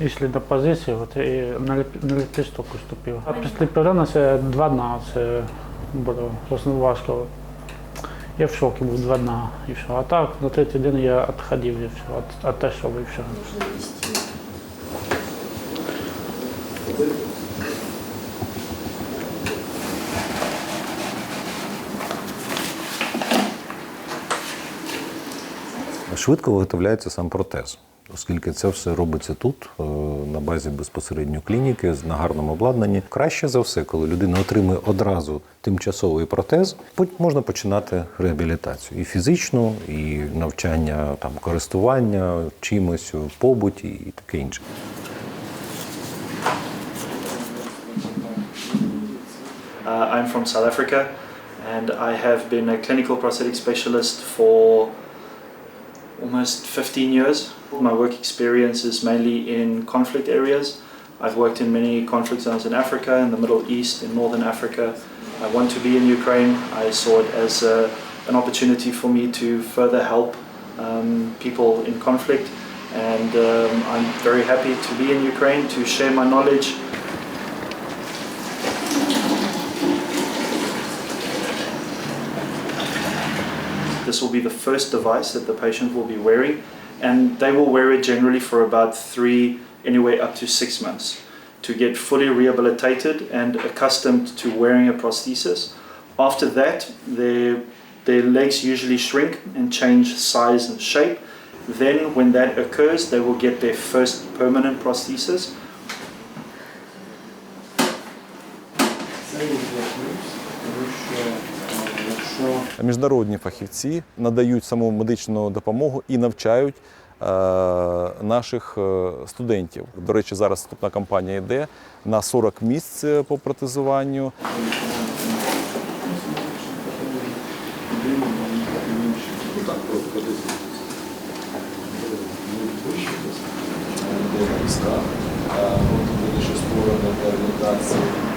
йшли до позиції, от, і на, ліп- на ліпісток уступив. А після перену це два дна, це було власне важко. Я в шокі був два дна і все. А так на третій день я відходив і все, от, отійшов і все. Швидко виготовляється сам протез, оскільки це все робиться тут, е, на базі безпосередньо клініки, на гарному обладнанні. Краще за все, коли людина отримує одразу тимчасовий протез, можна починати реабілітацію і фізичну, і навчання там користування чимось побуті і таке інше. Uh, I'm from South Africa and I have been a clinical prosthetic specialist for almost 15 years. My work experience is mainly in conflict areas. I've worked in many conflict zones in Africa, in the Middle East, in Northern Africa. I want to be in Ukraine. I saw it as a, an opportunity for me to further help um, people in conflict. And um, I'm very happy to be in Ukraine to share my knowledge This will be the first device that the patient will be wearing, and they will wear it generally for about three, anyway, up to six months to get fully rehabilitated and accustomed to wearing a prosthesis. After that, their, their legs usually shrink and change size and shape. Then, when that occurs, they will get their first permanent prosthesis. що міжнародні фахівці надають саму медичну допомогу і навчають наших студентів. До речі, зараз вступна кампанія йде на 40 місць по протезуванню. От буде ще створена реабілітації.